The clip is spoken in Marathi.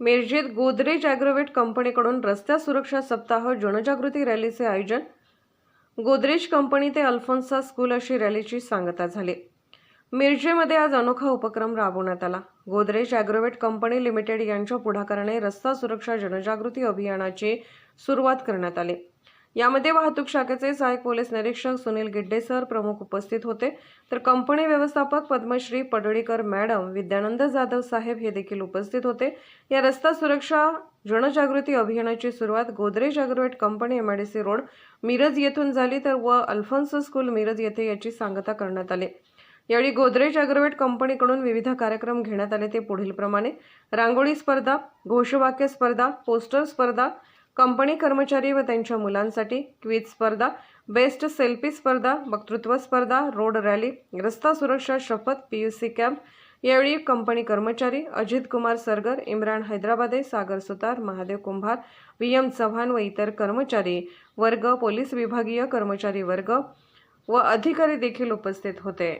मिरजेत गोदरेज ॲग्रोवेट कंपनीकडून रस्त्या सुरक्षा सप्ताह जनजागृती रॅलीचे आयोजन. गोदरेज कंपनी ते अल्फोन्सा स्कूल अशी रॅलीची सांगता झाली. मिरजेमध्ये आज अनोखा उपक्रम राबवण्यात आला. गोदरेज ॲग्रोवेट कंपनी लिमिटेड यांच्या पुढाकाराने रस्ता सुरक्षा जनजागृती अभियानाची सुरुवात करण्यात आली. यामध्ये वाहतूक शाखेचे सहाय्यक पोलीस निरीक्षक सुनील गिड्डेसर प्रमुख उपस्थित होते. तर कंपनी व्यवस्थापक पद्मश्री पडळीकर मॅडम विद्यानंद जाधव साहेब हे देखील उपस्थित होते. या रस्ता सुरक्षा जनजागृती अभियानाची सुरुवात Godrej Agrovet company MIDC road Miraj येथून झाली तर व अल्फोन्सो स्कूल मिरज येथे याची सांगता करण्यात आली. यावेळी गोदरेज अग्रोवेट कंपनीकडून विविध कार्यक्रम घेण्यात आले ते पुढील प्रमाणे रांगोळी स्पर्धा घोषवाक्य स्पर्धा पोस्टर स्पर्धा कंपनी कर्मचारी व त्यांच्या मुलांसाठी क्विज स्पर्धा बेस्ट सेल्फी स्पर्धा वक्तृत्व स्पर्धा रोड रॅली रस्ता सुरक्षा शपथ पी यू सी कॅम्प. यावेळी कंपनी कर्मचारी अजित कुमार सरगर इम्रान हैदराबादे सागर सुतार महादेव कुंभार व्ही एम चव्हाण व इतर कर्मचारी वर्ग पोलीस विभागीय कर्मचारी वर्ग व अधिकारी देखील उपस्थित होते.